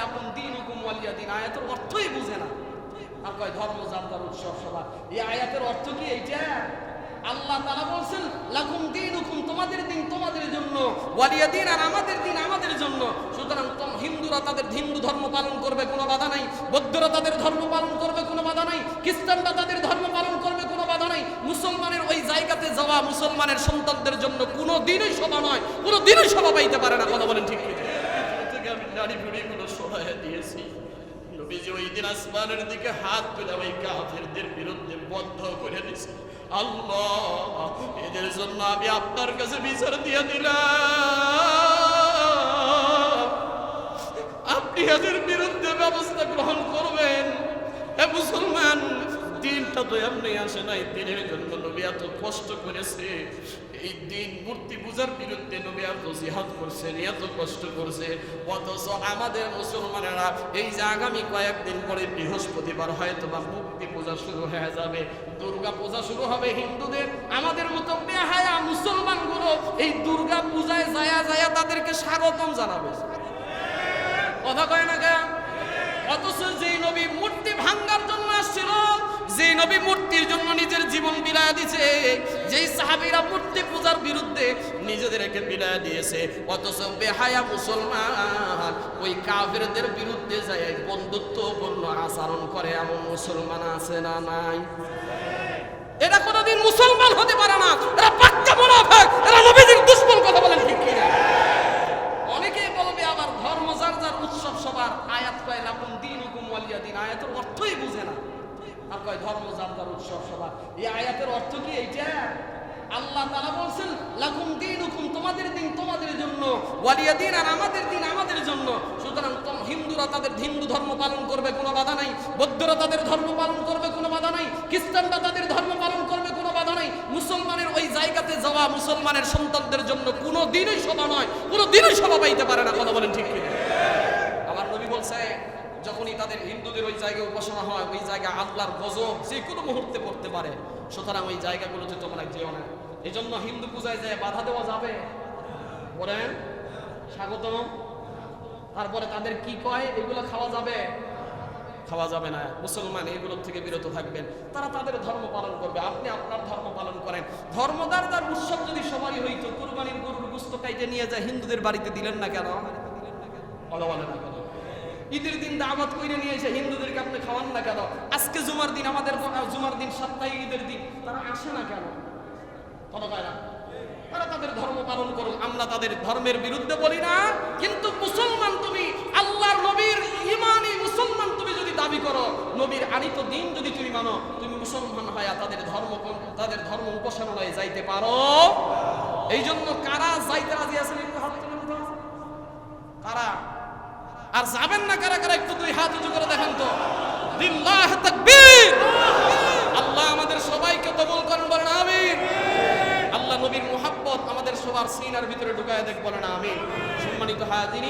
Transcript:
লাকুম দিন হুকুম ওয়ালিয়া দিন আয়াতের অর্থই বুঝে না। আর কয়, ধর্ম উৎসব সভা এই আয়াতের অর্থ কি এইটা? আল্লাহ তারা বলছেন, লাকুম দিন হুকুম তোমাদের দিন তোমাদের জন্য। ওয়ালিয়া দিন আর আমাদের দিন আমাদের জন্য। সুতরাং হিন্দুরা তাদের হিন্দু ধর্ম পালন করবে, কোনো বাধা নাই। বৌদ্ধরা তাদের ধর্ম পালন করবে, কোনো বাধা নাই। খ্রিস্টানরা তাদের ধর্ম পালন করবে, কোনো বাধা নাই। মুসলমানের ওই জায়গাতে যাওয়া মুসলমানের সন্তানদের জন্য কোনো দিনই শোভা নয়। কোনো দিনই শোভা পাইতে পারে না। কথা বলেন ঠিক নারী বুড়িগুলো সহায় দিয়েছি। নবীজি ওই দিন আসমানের দিকে হাত তুলে ওই কাফেরদের বিরুদ্ধে বন্ধ করে দিয়েছে। আল্লাহ, এদের জন্য আমি আপনার কাছে বিচার দিয়ে দিলাম। আপনি এদের বিরুদ্ধে ব্যবস্থা গ্রহণ করবেন। এ মুসলমান তো এমনি আসে নাই দিনের জন্য নবী এত কষ্ট করেছে। এই দিন মূর্তি পূজার বিরুদ্ধে নবী এত জিহাদ করছেন এত কষ্ট করছে। অথচ আমাদের মুসলমানেরা এই যে আগামী কয়েকদিন পরে বৃহস্পতিবার হয়তো বা মূর্তি পূজা শুরু হয়ে যাবে, দুর্গা পূজা শুরু হবে হিন্দুদের। আমাদের মতো বেহায়া মুসলমানগুলো এই দুর্গা পূজায় যায়া যায়া তাদেরকে স্বাগতম জানাবে। কথা কয় না কেন? নবী মূর্তির জন্য নিজের জীবন বিলায় দিছে। যেই সাহাবীরা মূর্তি পূজার বিরুদ্ধে নিজেদেরকে বিলায় দিয়েছে, অথচ বেহায়া মুসলমান ওই কাফেরদের বিরুদ্ধে যায় বন্ধুত্বপূর্ণ আচরণ করে এমন মুসলমান আছে না নাই এরা কোনোদিন মুসলমান হতে পারে না এরা পাক্কা মুনাফিক এরা নবীজির দুশ্মন কথা বলেন ঠিক কিনা অনেকেই বলবে আবার ধর্ম যার যার উৎসব সবার আয়াত কয় লাকুম দিন হুকুম ওয়ালিয়া দিন আয়াতের অর্থই বুঝে না আর কয় ধর্ম যার উৎসব সবার এই আয়াতের অর্থ কি এইটা? আল্লাহ তারা বলছেন, লাকুম দিন হুকুম তোমাদের দিন তোমাদের জন্য ওয়ালিয়া দিন আর আমাদের দিন আমাদের জন্য। সুতরাং হিন্দুরা তাদের হিন্দু ধর্ম পালন করবে, কোনো বাধা নাই। বৌদ্ধরা তাদের ধর্ম পালন করবে, কোনো বাধা নাই। খ্রিস্টানরা তাদের ধর্ম পালন করবে, কোনো বাধা নাই। মুসলমানের ওই জায়গাতে যাওয়া মুসলমানের সন্তানদের জন্য কোনো দিনই শোভা নয়, কোনো দিনই শোভা পাইতে পারে না। কথা বলেন ঠিক আমার নবী বলছে যখনই তাদের হিন্দুদের ওই জায়গায় উপাসনা হয়, ওই জায়গায় আল্লাহর গজব যে কোনো মুহূর্তে পড়তে পারে, সুতরাং ওই জায়গাগুলোতে তোমরা যেও না। এই জন্য হিন্দু পূজায় যায় বাধা দেওয়া যাবে? বলেন, স্বাগতম। তারপরে তাদের কি কয়? এগুলো খাওয়া যাবে? খাওয়া যাবে না। মুসলমান এগুলোর থেকে বিরত থাকবেন। তারা তাদের ধর্ম পালন করবে। আপনি আপনার ধর্ম পালন করেন। ধর্মদার তার উৎসব যদি সবারই হইতো, কুরবানির গরুর গুস্ত কাইটে নিয়ে যায়, হিন্দুদের বাড়িতে দিলেন না কেন? বলা, বলে না কেন? ঈদের দিন দাওয়াত কইরে নিয়ে এসে হিন্দুদেরকে আপনি খাওয়ান না কেন? আজকে জুমার দিন, আমাদের জুমার দিন সপ্তাহে ঈদের দিন, তারা আসে না কেন? তারা তাদের ধর্ম পালন করুক আমরা তাদের ধর্মের বিরুদ্ধে বলি না, কিন্তু মুসলমান তুমি, আল্লাহর নবীর ইমানি মুসলমান তুমি যদি দাবি করো, নবীর আনিত দিন যদি তুমি মানো, তুমি মুসলমান হয়া তাদের ধর্ম তাদের ধর্ম উপাসনালয়ে যাইতে পারো। এই জন্য কারা যাইতে রাজি আছেন? কারা? আর যাবেন না কারা কারা, একটু দুই হাত উঁচু করে দেখেন তো। আল্লাহ আমাদের সবাইকে কবুল করেন, বলেন আমিন। আল্লাহ নবীর মুহাব্বত আমাদের সবার সিনার ভিতরে ঢুকায় দেখ, বলেন আমিন। সম্মানিত হাজিরিন